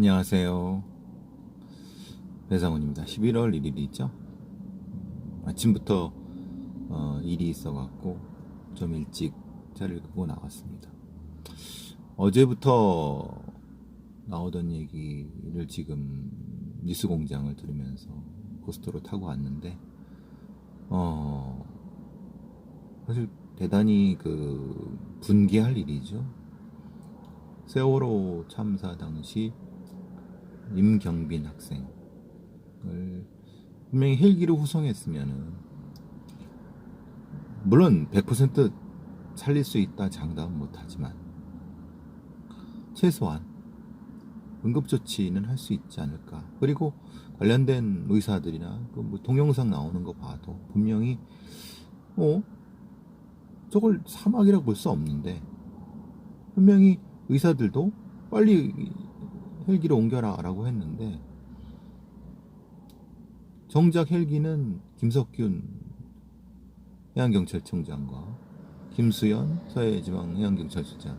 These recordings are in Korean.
안녕하세요. 배상훈입니다. 11월 1일이죠. 아침부터 어, 일이 있어갖고 좀 일찍 자리를 끄고 나왔습니다. 어제부터 나오던 얘기를 지금 뉴스 공장을 들으면서 고스트로 타고 왔는데, 어, 사실 대단히 그 분개할 일이죠. 세월호 참사 당시 임경빈 학생을 분명히 헬기로 후송했으면은 물론 100% 살릴 수 있다 장담은 못하지만 최소한 응급조치는 할 수 있지 않을까. 그리고 관련된 의사들이나 그 뭐 동영상 나오는 거 봐도 분명히 어 저걸 사막이라고 볼 수 없는데 분명히 의사들도 빨리 헬기로 옮겨라 라고 했는데 정작 헬기는 김석균 해양경찰청장과 김수현 서해지방해양경찰서장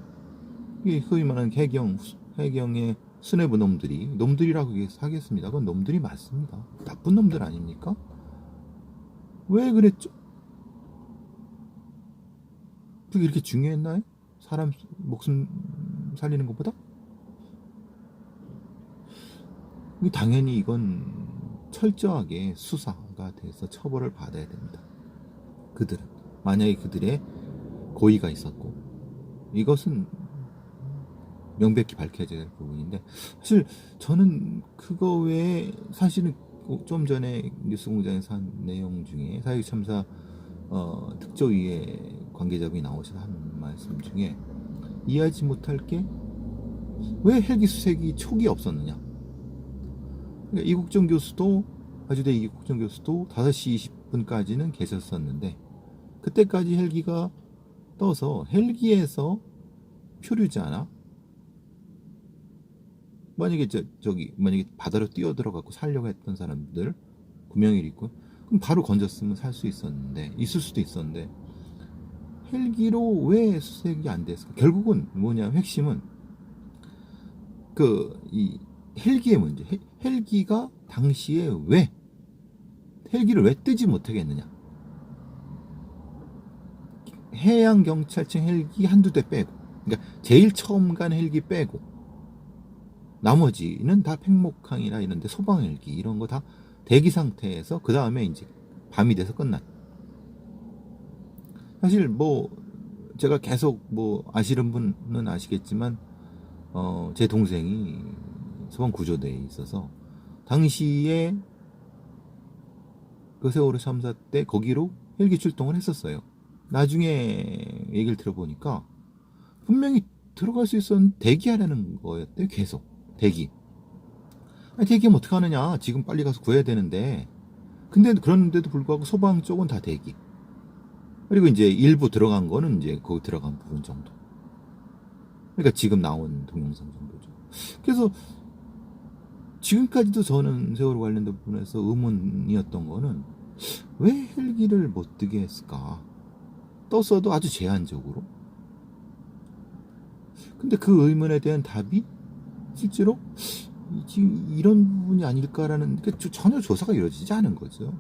이 흔히 말하는 해경 해경의 수뇌부 놈들이 놈들이라고 하겠습니다. 그건 놈들이 맞습니다. 나쁜 놈들 아닙니까? 왜 그랬죠? 그게 이렇게 중요했나요? 사람 목숨 살리는 것보다? 당연히 이건 철저하게 수사가 돼서 처벌을 받아야 됩니다. 그들은 만약에 그들의 고의가 있었고 이것은 명백히 밝혀야 될 부분인데 사실 저는 그거 외에 사실은 좀 전에 뉴스공장에서 한 내용 중에 사회적 참사 어, 특조위의 관계자분이 나오셔서 한 말씀 중에 이해하지 못할 게 왜 헬기 수색이 촉이 없었느냐 그러니까 이국정 교수도 아주대 이국정 교수도 5시 20분까지는 계셨었는데 그때까지 헬기가 떠서 헬기에서 표류자나 만약에 저, 저기 만약에 바다로 뛰어들어갖고 살려고 했던 사람들 구명일 있고 그럼 바로 건졌으면 살 수 있었는데 있을 수도 있었는데 헬기로 왜 수색이 안 됐을까? 결국은 뭐냐 핵심은 그 이 헬기의 문제. 헬기가 당시에 왜 헬기를 왜 뜨지 못하겠느냐? 해양 경찰청 헬기 한두 대 빼고, 그러니까 제일 처음 간 헬기 빼고, 나머지는 다 팽목항이나 이런데 소방 헬기 이런 거 다 대기 상태에서 그 다음에 이제 밤이 돼서 끝난. 사실 뭐 제가 계속 뭐 아시는 분은 아시겠지만 어, 제 동생이 소방 구조대에 있어서 당시에 그 세월호 참사 때 거기로 헬기 출동을 했었어요. 나중에 얘기를 들어보니까 분명히 들어갈 수 있었는 대기하라는 거였대요. 계속 대기. 아니, 대기하면 어떡하느냐. 지금 빨리 가서 구해야 되는데. 근데 그런데도 불구하고 소방 쪽은 다 대기. 그리고 이제 일부 들어간 거는 이제 거기 들어간 부분 정도. 그러니까 지금 나온 동영상 정도죠. 그래서 지금까지도 저는 세월호 관련된 부분에서 의문이었던 거는 왜 헬기를 못 뜨게 했을까? 떴어도 아주 제한적으로. 근데 그 의문에 대한 답이 실제로 지금 이런 부분이 아닐까라는 그러니까 전혀 조사가 이루어지지 않은 거죠.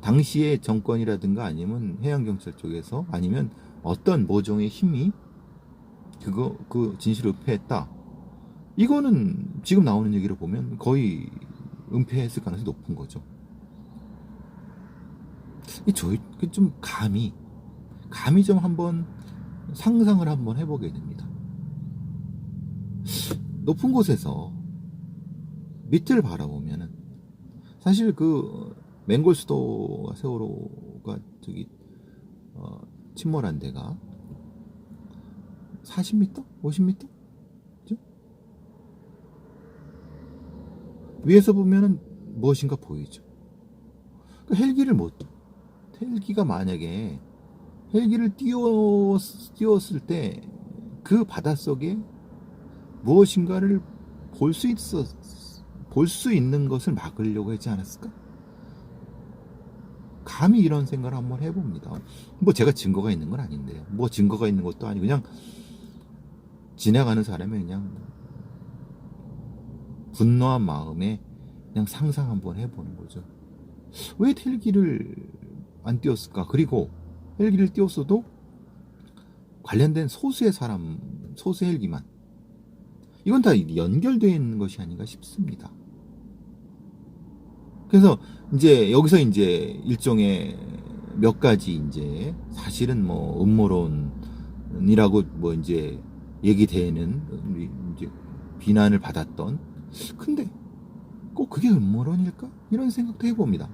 당시의 정권이라든가 아니면 해양경찰 쪽에서 아니면 어떤 모종의 힘이 그거 그 진실을 은폐했다. 이거는 지금 나오는 얘기를 보면 거의 은폐했을 가능성이 높은 거죠. 이 저희 그좀 감히 감히 좀 한번 상상을 한번 해보게 됩니다. 높은 곳에서 밑을 바라보면은 사실 그 맹골 수도와 세월호가 저기 어, 침몰한 데가 40m? 50m? 그죠? 위에서 보면은 무엇인가 보이죠. 그 헬기를 못, 헬기가 만약에 헬기를 띄워, 띄웠을 때 그 바닷속에 무엇인가를 볼 수 있었, 볼 수 있는 것을 막으려고 하지 않았을까? 감히 이런 생각을 한번 해봅니다. 뭐 제가 증거가 있는 건 아닌데요. 뭐 증거가 있는 것도 아니고 그냥 지나가는 사람이 그냥 분노한 마음에 그냥 상상 한번 해보는 거죠. 왜 헬기를 안 띄웠을까? 그리고 헬기를 띄웠어도 관련된 소수의 사람, 소수 헬기만. 이건 다 연결되어 있는 것이 아닌가 싶습니다. 그래서 이제 여기서 이제 일종의 몇 가지 이제 사실은 뭐 음모론이라고 뭐 이제 얘기되는 이제 비난을 받았던 근데 꼭 그게 음모론일까? 이런 생각도 해봅니다.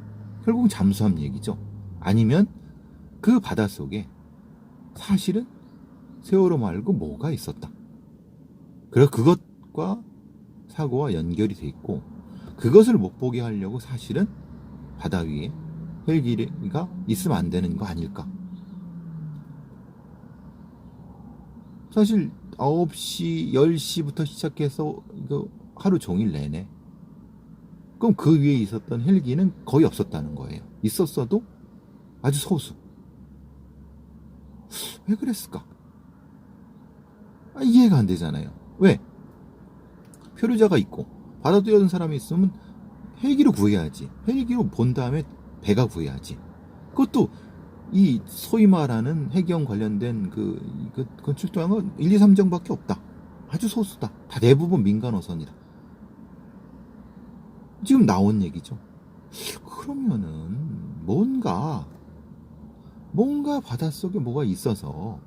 결국은 잠수함 얘기죠. 아니면 그 바닷속에 사실은 세월호 말고 뭐가 있었다. 그래서 그것과 사고와 연결이 돼 있고 그것을 못 보게 하려고 사실은 바다 위에 헬기가 있으면 안 되는 거 아닐까? 사실 9시, 10시부터 시작해서 그 하루 종일 내내 그럼 그 위에 있었던 헬기는 거의 없었다는 거예요. 있었어도 아주 소수. 왜 그랬을까? 아, 이해가 안 되잖아요. 왜? 표류자가 있고 뛰어든 사람이 있으면 헬기로 구해야지. 헬기로 본 다음에 배가 구해야지. 그것도 이 소위 말하는 해경 관련된 그, 그, 그 출동한 건 1, 2, 3정밖에 없다. 아주 소수다. 다 대부분 민간 어선이다. 지금 나온 얘기죠. 그러면은 뭔가 뭔가 바닷속에 뭐가 있어서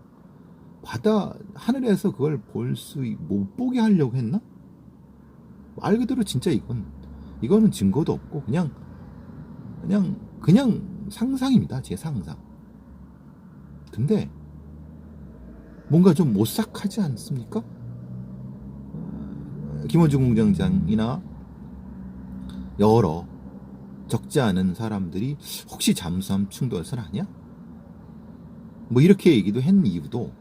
바다 하늘에서 그걸 볼 수 못 보게 하려고 했나? 말 그대로 진짜 이건 이거는 증거도 없고 그냥 그냥 그냥 상상입니다. 제 상상. 근데 뭔가 좀 오싹하지 않습니까? 어, 김원중 공장장이나 여러 적지 않은 사람들이 혹시 잠수함 충돌설 아니야? 뭐 이렇게 얘기도 했는 이유도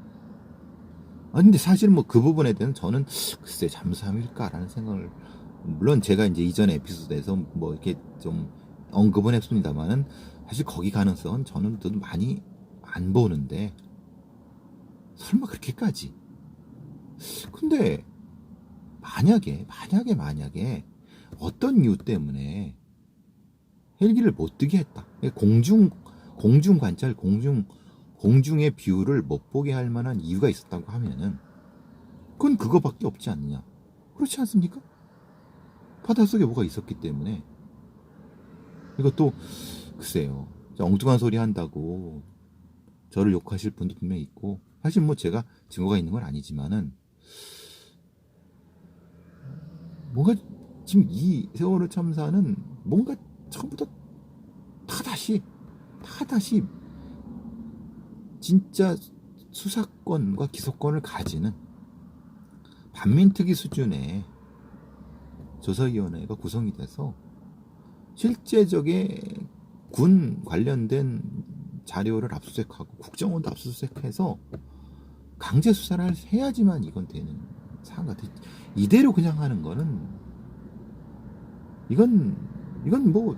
아 근데 사실 뭐 그 부분에 대해서는 저는 글쎄 잠수함일까라는 생각을 물론 제가 이제 이전 에피소드에서 뭐 이렇게 좀 언급은 했습니다만은 사실 거기 가능성은 저는 또 많이 안 보는데 설마 그렇게까지 근데 만약에 만약에 만약에 어떤 이유 때문에 헬기를 못 뜨게 했다. 공중 공중 관찰 공중 공중의 뷰를 못 보게 할 만한 이유가 있었다고 하면은 그건 그거밖에 없지 않느냐. 그렇지 않습니까? 바닷속에 뭐가 있었기 때문에. 이것도 글쎄요. 엉뚱한 소리 한다고 저를 욕하실 분도 분명히 있고. 사실 뭐 제가 증거가 있는 건 아니지만은 뭔가 지금 이 세월호 참사는 뭔가 처음부터 다 다시 다 다시 진짜 수사권과 기소권을 가지는 반민특위 수준의 조사위원회가 구성이 돼서 실제적인 군 관련된 자료를 압수수색하고 국정원도 압수수색해서 강제 수사를 해야지만 이건 되는 사안 같아. 이대로 그냥 하는 거는 이건 이건 뭐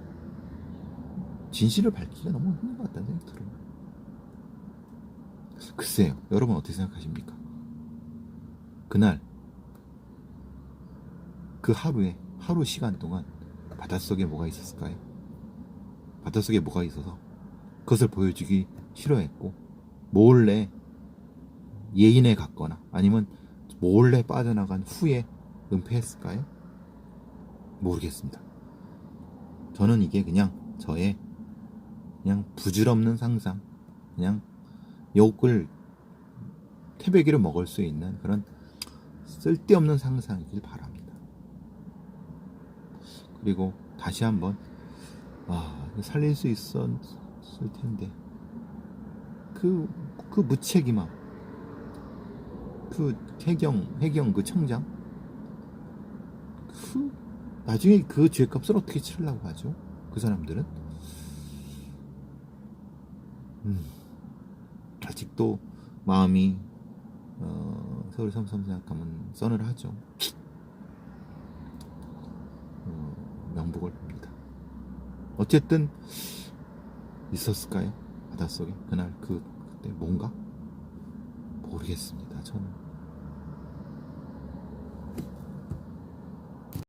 진실을 밝히기가 너무 힘든 것 같다는 생각이 들어요. 글쎄요, 여러분 어떻게 생각하십니까? 그날 그 하루에 하루 시간 동안 바닷속에 뭐가 있었을까요? 바닷속에 뭐가 있어서 그것을 보여주기 싫어했고 몰래 예인에 갔거나 아니면 몰래 빠져나간 후에 은폐했을까요? 모르겠습니다. 저는 이게 그냥 저의 그냥 부질없는 상상, 그냥 욕을 태배기를 먹을 수 있는 그런 쓸데없는 상상이길 바랍니다. 그리고 다시 한번 아, 살릴 수 있었을 텐데 그, 그 무책임함 그 해경 해경 그 청장 그 나중에 그 죄값을 어떻게 치르려고 하죠? 그 사람들은 음, 아직도 마음이 어, 서울 삼삼 생각하면 써늘하죠. 어, 명복을 빕니다. 어쨌든 있었을까요? 바닷속에 그날 그 그때 뭔가 모르겠습니다. 저는